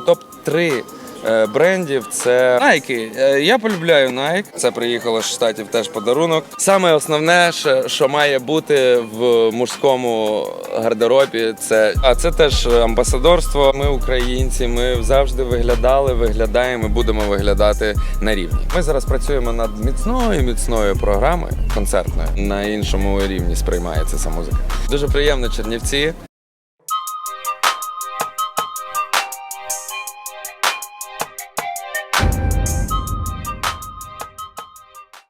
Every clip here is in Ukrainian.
Топ 3 брендів це Nike. Е, Я полюбляю Nike. Це приїхало з штатів теж подарунок. Саме основне, що, має бути в мужському гардеробі, це а це теж амбасадорство. Ми українці. Ми завжди виглядали, виглядаємо, будемо виглядати на рівні. Ми зараз працюємо над міцною міцною програмою концертною. На іншому рівні сприймається ця музика. Дуже приємно, Чернівці.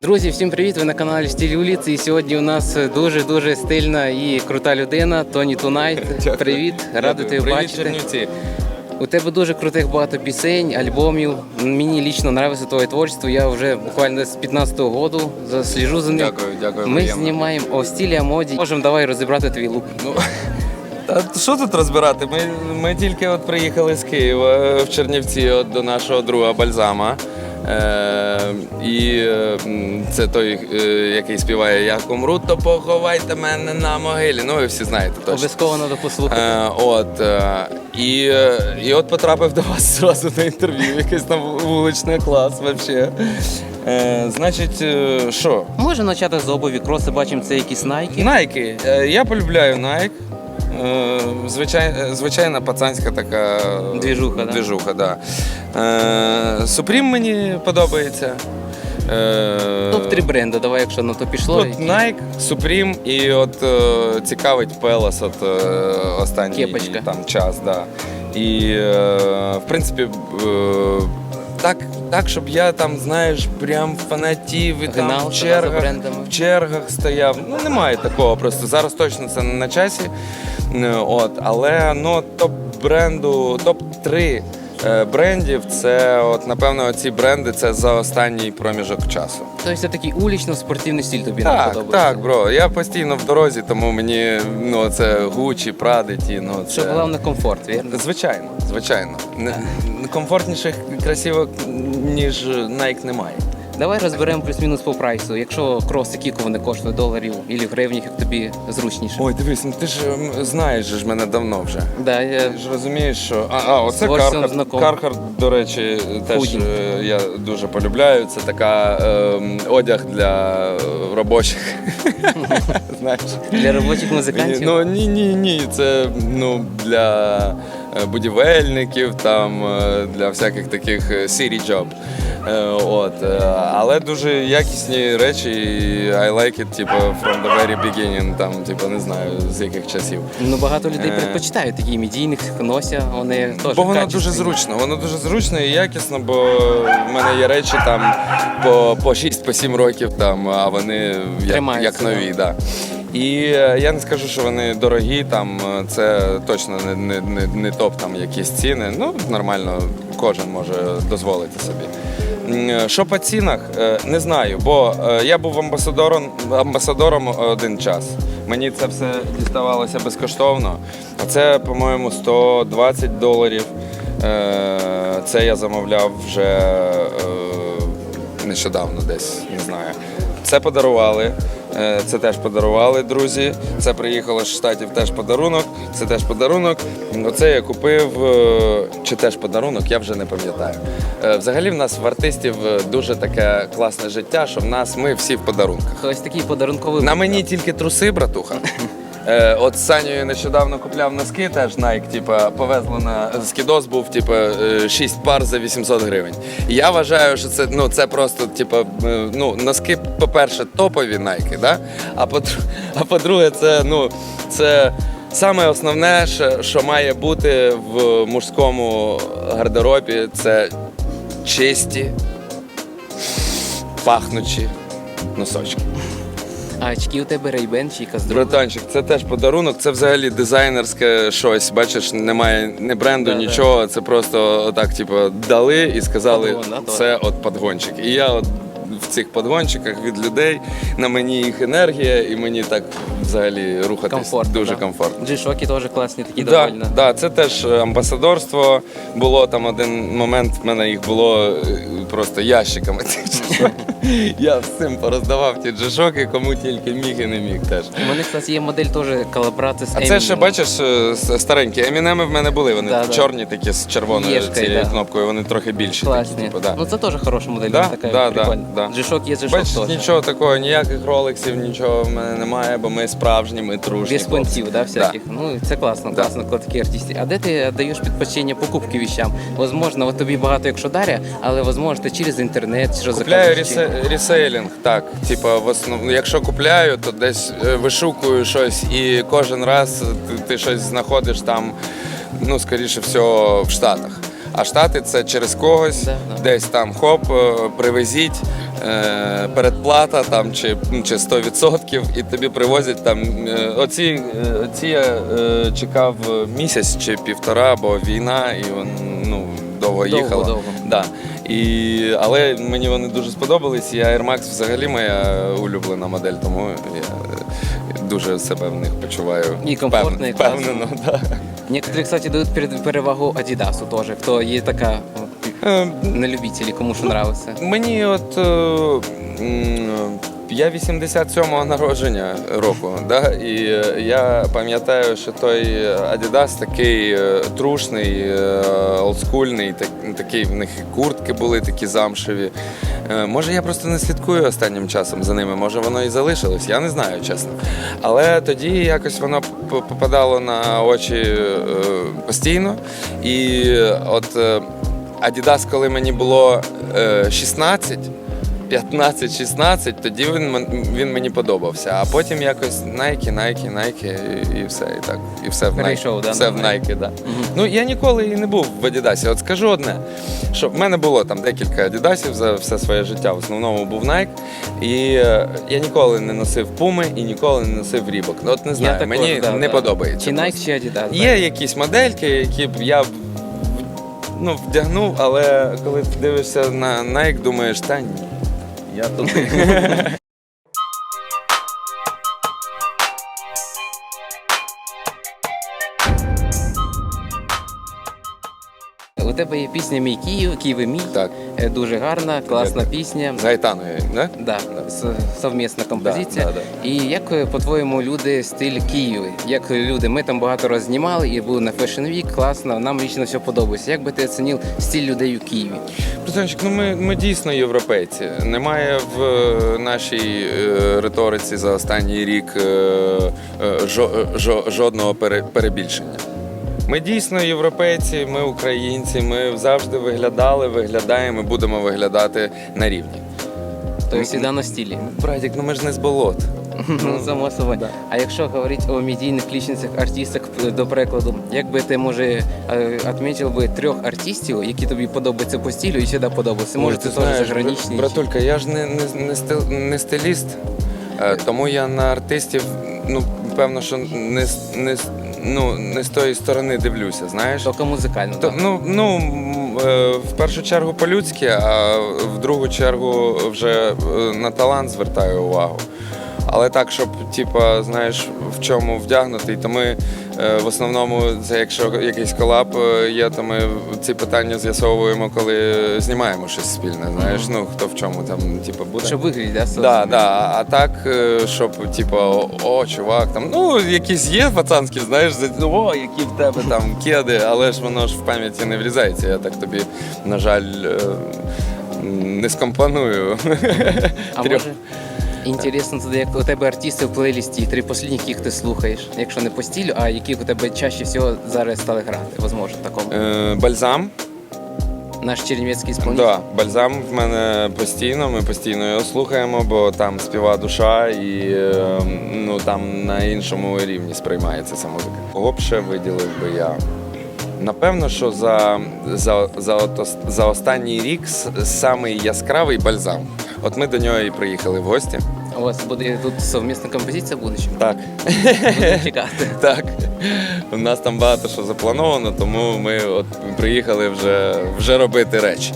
Друзі, всім привіт! Ви на каналі Стиль вулиці. І сьогодні у нас дуже дуже стильна і крута людина Тоні Тунайт. Дякую. Привіт, радий тебе бачити. Чернівці. У тебе дуже крутих багато пісень, альбомів. Мені лічно подобається твоє творчество. Я вже буквально з 15-го року засліжу за ним. Дякую, дякую. Ми приємно. знімаємо о стилі, о моді. Можемо давай розібрати твій лук. Ну, та що тут розбирати? Ми, ми тільки от приїхали з Києва е, в Чернівці от, до нашого друга Бальзама. Е, і це той, е, який співає Як умру, то поховайте мене на могилі. Ну, ви всі знаєте точно. Обов'язково треба послухати. Е, от, і, і от потрапив до вас зразу на інтерв'ю, якийсь там вуличний клас взагалі. Значить, що? Можемо почати з обуві. Кроси бачимо, це якісь найки. Е, Я полюбляю Nike. Е, Звичай, звичайна пацанська така Двіжуха, двіжуха, да. Е, Supreme мені подобається. Е, Топ 3 бренди. Давай, якщо на то пішло. От Nike, Supreme і от цікавить Pelas от останній Кепочка. там час, да. І в принципі. Так, так, щоб я там, знаєш, прям фанатів і там в за чергах, брендами? в чергах стояв. Ну немає такого. Просто зараз точно це не на часі. Е, От, але ну топ бренду, топ 3 брендів. Це от напевно ці бренди це за останній проміжок часу. Тобто це такий улічно-спортивний стиль тобі не Так, подобається. так, бро. Я постійно в дорозі, тому мені ну це Гучі, Пради, ті, ну це Щоб головне комфорт, вірно? звичайно, звичайно. Не комфортніших красивок, ніж Nike немає. Давай розберемо плюс-мінус по прайсу. Якщо крос, скільки вони коштують доларів або гривнів, як тобі зручніше. Ой, дивись, ну ти ж знаєш ж мене давно вже. Да, я... Ти ж розумієш, що. А, а оце Кархард. Кархард, до речі, теж Худі. е, я дуже полюбляю. Це така ем, одяг для е, робочих. Знаєш. Для робочих музикантів. Ну ні, ні, ні. Це ну для е, будівельників, там е, для всяких таких е, city job. Е, От, е, але дуже якісні речі. і I like it, типу, from the very beginning, там, типу, не знаю з яких часів. Ну багато людей Е. предпочитають такі медійних носять, вони теж Бо воно дуже зручно. Воно дуже зручно і якісно, бо в мене є речі там по, по 6-7 років, там, а вони як, як нові. Да. І е, я не скажу, що вони дорогі, там е, це точно не, не, не, не топ там якісь ціни. Ну, нормально, кожен може дозволити собі. Е, Що по цінах, не знаю, бо я був амбасадором, амбасадором один час. Мені це все діставалося безкоштовно. А це, по-моєму, 120 доларів. Це я замовляв вже нещодавно десь, не знаю. Це подарували. Е, Це теж подарували друзі. Це приїхало з штатів теж подарунок. Це теж подарунок. Оце я купив е, чи теж подарунок, я вже не пам'ятаю. Е, Взагалі в нас в артистів дуже таке класне життя, що в нас ми всі в подарунках. Ось такий подарунковий. На мені тільки труси, братуха. Е, от з нещодавно купляв носки, теж Nike, типа, повезли на скідос був, типа, е, 6 пар за 800 гривень. Я вважаю, що це, ну, це просто, типа, е, ну, носки, по-перше, топові Nike, да? а, по, а по-друге, це, ну, це саме основне, що має бути в мужському гардеробі, це чисті, пахнучі носочки. А очки у тебе рейбен чи якась? Братанчик, це теж подарунок, це взагалі дизайнерське щось. Бачиш, немає не бренду, Да-да. нічого. Це просто отак, типу, дали і сказали, Подгон, да, це от подгончик. І я от в цих подгончиках від людей. На мені їх енергія, і мені так взагалі рухатись Комфортно. дуже да. комфортно. G-Shock теж класні такі Да, довольно. да, це теж е, амбасадорство. Було там один момент, в мене їх було е, просто ящиками. Я цим пороздавав ті джешоки, кому тільки міг і не міг теж. У мене, кстати, є модель теж колаборація з А це ще бачиш е, старенькі. Емінеми в мене були. Вони Да, да. чорні такі з червоною Єшкою, цією да. кнопкою, вони трохи більші. Класні. Такі, типу, да. Ну це теж хороша модель, Да, така да, да, прикольна. да. G-Shock є G-Shock Бачиш, теж. нічого такого, ніяких ролексів, нічого в мене немає, бо ми справжні, ми трушні. Без понтів, да, всяких. Да. Ну, це класно, Да. класно, коли такі артисти. А де ти даєш предпочтення покупки вещам? Возможно, от тобі багато якщо даря, але возможно, ти через інтернет, що Купляю ресе- ресейлінг, так. Типа, в основному, якщо купляю, то десь е, вишукую щось, і кожен раз ти, ти щось знаходиш там, ну, скоріше всього, в Штатах. А Штати це через когось, Да, да. десь там хоп, е, привезіть, е, передплата там чи, чи 100%, і тобі привозять там. е, Оці, е, оці я е, чекав місяць чи півтора, бо війна, і ну, довго Довго, їхала. довго. Да. І, але мені вони дуже сподобались. І Air Max взагалі моя улюблена модель, тому я е, дуже себе в них почуваю І комфортно, і впев- класно. впевнено. Да. Некоторые, кстати, дают перевагу Адидасу тоже, кто есть такая ну, на любителей, кому що нравится. Мені от. е, м, Я 87-го народження року, да? і е, я пам'ятаю, що той Adidas такий е, трушний, е, олдскульний, так, такий в них куртки були такі замшеві. Може, я просто не слідкую останнім часом за ними, може воно і залишилось, я не знаю, чесно. Але тоді якось воно попадало на очі постійно. І от Adidas, коли мені було е, 16, 15-16, тоді він, він мені подобався. А потім якось Nike, Nike, Nike і, і все. І так. І все в Nike. Перейшов, да, все в Nike. Да. Ну я ніколи і не був в Adidas. От скажу одне, що в мене було там декілька Адідасів за все своє життя. В основному був Nike. І е, я ніколи не носив Puma і ніколи не носив Reebok. Ну от не знаю, також, мені да, не да. подобається. Чи. Nike, чи Adidas. да. Є якісь модельки, які б я ну, вдягнув, але коли ти дивишся на Nike, думаєш, та ні. Я тут. У тебе є пісня Мій Київ, Київ і мій. Так. Е, Дуже гарна, класна Дякую. пісня. Гайтаною, да? Да, совмісна композиція. Да, да, І як е, по-твоєму люди стиль Києва? Як люди? Ми там багато раз знімали і були на Fashion Week, класно, нам лично все подобається. Як би ти оцінив стиль людей у Києві? Братанчик, ну ми, ми дійсно європейці. Немає в е, нашій е, риториці за останній рік е, жо- жо- жодного пере- перебільшення. Ми дійсно європейці, ми українці, ми завжди виглядали, виглядаємо і будемо виглядати на рівні. Тобто всегда на стилі. Братик, ну ми ж не з болот. Ну, само собою. да. А якщо говорити о медійних лічницях, артистах, до прикладу, як би ти може е, відмітив би трьох артистів, які тобі подобаються по стилю і сюди подобаються? Може, це ти теж заграничні? Братулька, я ж не, не, не, стил- не стиліст, е, тому я на артистів, ну, певно, що не, не, ну, не з тої сторони дивлюся, знаєш. Тільки музикально. То, ну, ну, е, в першу чергу по-людськи, а в другу чергу вже е, на талант звертаю увагу. Але так, щоб, типа, знаєш, в чому вдягнутий, то ми е, в основному, це якщо якийсь колаб е, є, то ми ці питання з'ясовуємо, коли знімаємо щось спільне. Знаєш, ну хто в чому там, типа, буде. Щоб виглядати, да? Да, да. А так, е, щоб, типу, о, чувак, там, ну, якісь є пацанські, знаєш, ну, о, які в тебе там кеди, але ж воно ж в пам'яті не врізається. Я так тобі, на жаль, не скомпоную. А може, інтересно тоді, як у тебе артисти в плейлісті, три останні, яких ти слухаєш, якщо не по стилю, а яких у тебе чаще всього зараз стали грати, возможно, такому. Е, Бальзам. Наш чернівецький сповнитель. Да, бальзам в мене постійно, ми постійно його слухаємо, бо там співа душа і е, ну, там на іншому рівні сприймається ця музика. Кого б ще виділив би я? Напевно, що за, за, за, за останній рік самий яскравий бальзам. От ми до нього і приїхали в гості. У вас буде тут совмісна композиція буде чи? Так. Будемо чекати. Так. У нас там багато що заплановано, тому ми от приїхали вже, вже робити речі.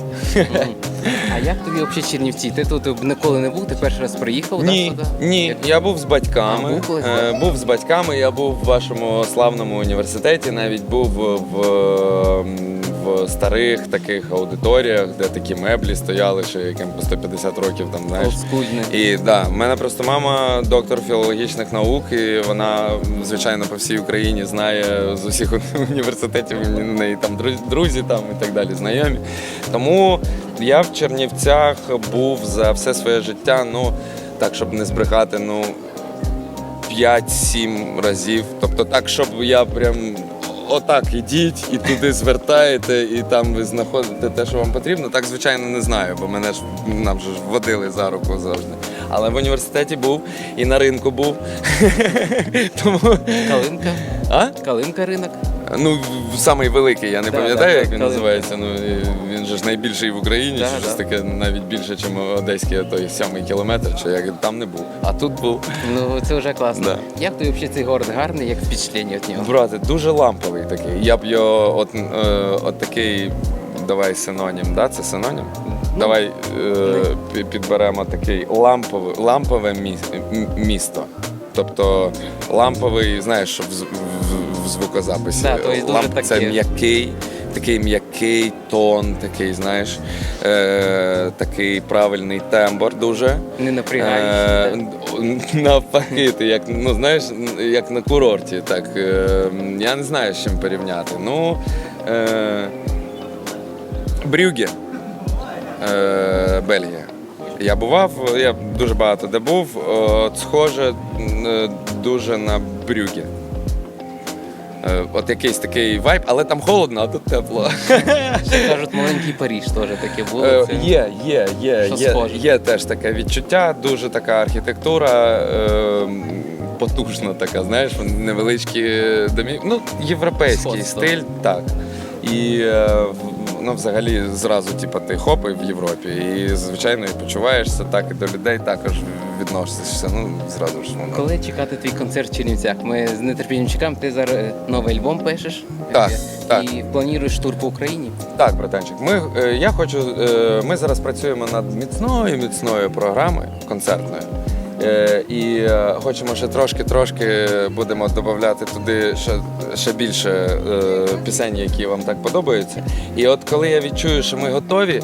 А як тобі взагалі Чернівці? Ти тут ніколи не був, ти перший раз приїхав Ні, сюди? ні, Як- я був з батьками. А, був колись, Е, був з батьками, я був в вашому славному університеті, навіть був в, м, в старих таких аудиторіях, де такі меблі стояли, ще яким по 150 років там, знаєш. Олдскульне. І да, в мене просто мама доктор філологічних наук, і вона, звичайно, по всій Україні знає з усіх університетів, неї там друзі там і так далі, знайомі. Тому я в Чернівцях був за все своє життя, ну так, щоб не збрехати, ну 5-7 разів. Тобто так, щоб я прям. Отак ідіть і туди звертаєте, і там ви знаходите те, що вам потрібно. Так, звичайно, не знаю, бо мене ж нам же ж водили за руку завжди. Але в університеті був і на ринку був. Тому Калинка. а? Калинка ринок. Ну, самий великий, я не Да, пам'ятаю, да, як він Калинка. називається. Ну він же ж найбільший в Україні, Да, чи щось да. таке навіть більше, ніж одеський, той сьомий кілометр, чи як там не був. А тут був. Ну це вже класно. Да. Як тобі взагалі цей город гарний, як впечатлення від нього? Брате, дуже ламповий такий. Я б його от, е, от такий, давай синонім, да? Це синонім? Давай е, підберемо такий ламповий, лампове місто. Тобто ламповий, знаєш, в, в, звукозаписі. Да, то є дуже Ламп це таке. м'який, такий м'який тон, такий, знаєш, е, такий правильний тембр дуже. Не напрягаєшся. Е, Навпаки, ти як ну знаєш, як на курорті, так е, я не знаю з чим порівняти. Ну е, Брюге, е, Бельгія. Я бував, я дуже багато де був. От, схоже е, дуже на Брюге. Е, От якийсь такий вайб, але там холодно, а тут тепло. Ще кажуть, маленький Паріж теж таке було. Е, Є, є, є, є, схоже? є теж таке відчуття, дуже така архітектура. Е, Потужна така, знаєш, невеличкі домі. Ну, європейський Сходство. стиль, так. І е, ну, взагалі зразу, типу, ти хоп і в Європі. І звичайно і почуваєшся так, і до людей також відносишся. Ну, зразу ж воно. Коли чекати твій концерт в Чернівцях? Ми з нетерпінням чекаємо. Ти зараз е, новий альбом пишеш Так, Е, так. і плануєш тур по Україні. Так, братанчик, ми, е, я хочу, ми зараз працюємо над міцною міцною програмою концертною. Е, і е, хочемо ще трошки-трошки будемо додати туди ще, ще більше е, пісень, які вам так подобаються. І от коли я відчую, що ми готові,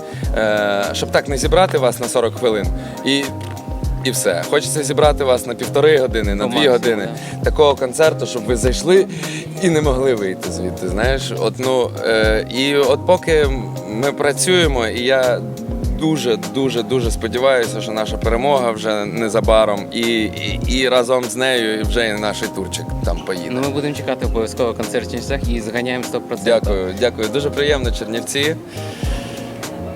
щоб так не зібрати вас на 40 хвилин і. І все. Хочеться зібрати вас на півтори години, на дві години такого концерту, щоб ви зайшли і не могли вийти звідти. Знаєш, от ну е, і от поки ми працюємо, і я дуже, дуже, дуже сподіваюся, що наша перемога вже незабаром, і, і, і разом з нею вже і наш турчик там поїде. Ну, ми будемо чекати обов'язково концерт в Чернівцях і зганяємо 100%. Дякую, дякую. Дуже приємно, Чернівці.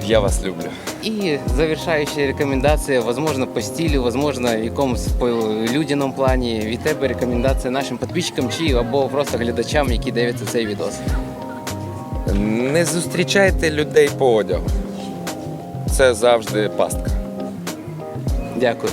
Я вас люблю. И завершающая рекомендация, возможно, по стилю, возможно, в якомусь по людяному плані. Від тебе рекомендація нашим підписчикам чи або просто глядачам, які дивляться цей відос. Не зустрічайте людей по одягу. Це завжди пастка. Дякую.